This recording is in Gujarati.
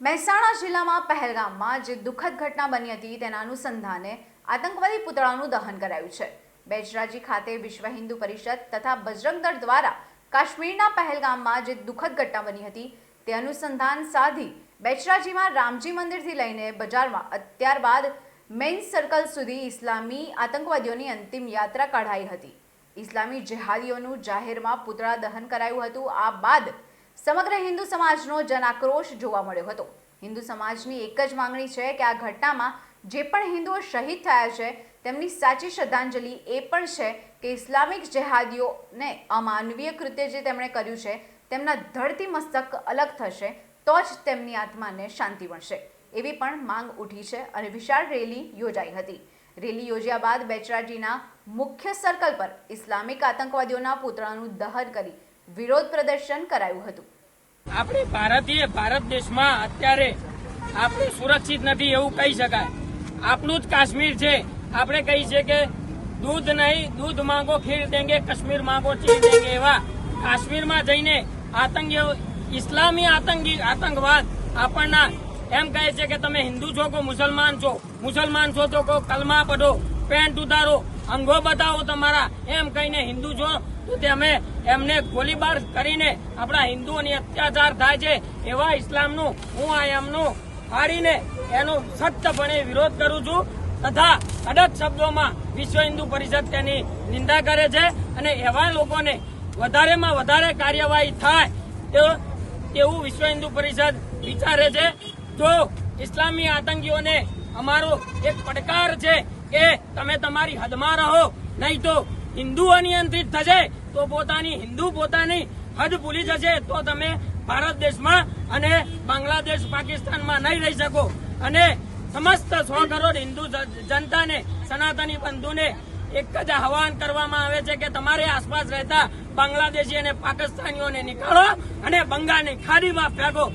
મહેસાણા જિલ્લામાં પહેલગામમાં જે દુઃખદ ઘટના બની હતી તેના અનુસંધાને આતંકવાદી પુતળાનું દહન કરાયું છે. બેચરાજી ખાતે વિશ્વ હિન્દુ પરિષદ તથા બજરંગ દળ દ્વારા કાશ્મીરના પહેલગામમાં જે દુઃખદ ઘટના બની હતી તે અનુસંધાન સાધી બેચરાજીમાં રામજી મંદિરથી લઈને બજારમાં અત્યારબાદ મેઇન સર્કલ સુધી ઇસ્લામી આતંકવાદીઓની અંતિમ યાત્રા કઢાઈ હતી. ઇસ્લામી જેહાદીઓનું જાહેરમાં પુતળા દહન કરાયું હતું. આ બાદ સમગ્ર હિન્દુ સમાજનો જનાક્રોશ જોવા મળ્યો હતો. હિન્દુ સમાજની એક જ માંગણી છે કે આ ઘટનામાં જે પણ હિન્દુઓ શહીદ થયા છે, તેમની સાચી શ્રદ્ધાંજલિ એ પણ છે કે ઇસ્લામિક જેહાદીઓને અમાનવીય કૃત્ય જે તેમણે કર્યું છે, તેમના ધડતી મસ્તક અલગ થશે, તો જ તેમની આત્માને શાંતિ મળશે. એવી પણ માંગ ઉઠી છે અને વિશાળ રેલી યોજાઈ હતી. રેલી યોજ્યા બાદ બેચરાજીના મુખ્ય સર્કલ પર ઇસ્લામિક આતંકવાદીઓના પુતળાનું દહન કરી વિરોધ પ્રદર્શન કરાયું હતું. આપણે ભારતીય ભારત દેશમાં અત્યારે આપણે સુરક્ષિત નથી એવું કહી શકાય. આપણું જ કાશ્મીર છે. આપણે કહી છે કે દૂધ નહીં, દૂધ માંગો, ખીર દેંગે, કાશ્મીર માંગો, ચીર દેંગે એવા કાશ્મીરમાં જઈને આતંકીઓ, ઇસ્લામી આતંકી, આતંકવાદ આપણના એમ કહે છે કે તમે હિન્દુ છો કે મુસલમાન છો? મુસલમાન છો તો કો કલમા પઢો. પેન્ટ ઉતારો, અંગો બતાવો તમારા. એમ કહીને હિન્દુ છો, તો અમે એમને ગોળીબાર કરીને આપણા હિન્દુઓની અત્યાચાર થાય છે. એવા ઇસ્લામનું હું આ એમનું ફાડીને એનો સખ્તપણે વિરોધ કરું છું. તથા કડક શબ્દોમાં વિશ્વ હિન્દુ પરિષદ તેની નિંદા કરે છે અને એવા લોકોને વધારેમાં વધારે કાર્યવાહી થાય તેવું વિશ્વ હિન્દુ પરિષદ વિચારે છે. જો ઇસ્લામી આતંકીઓને અમારો એક પડકાર છે. કે તમે તમારી હદમાં રહો, નહીં તો હિન્દુ અનિયંત્રિત થશે, તો પોતાની હિન્દુ પોતાની હદ ભૂલી જશે, તો તમે ભારત દેશમાં અને બાંગ્લાદેશ પાકિસ્તાનમાં નહીં રહી શકો. અને સમસ્ત સો કરોડ હિન્દુ જનતાને, સનાતની બંધુને એક જ આહવાન કરવામાં આવે છે કે તમારી આસપાસ રહેતા બાંગ્લાદેશી અને પાકિસ્તાનીઓને નીકાળો અને બંગાળની ખાડીમાં ફેંકો.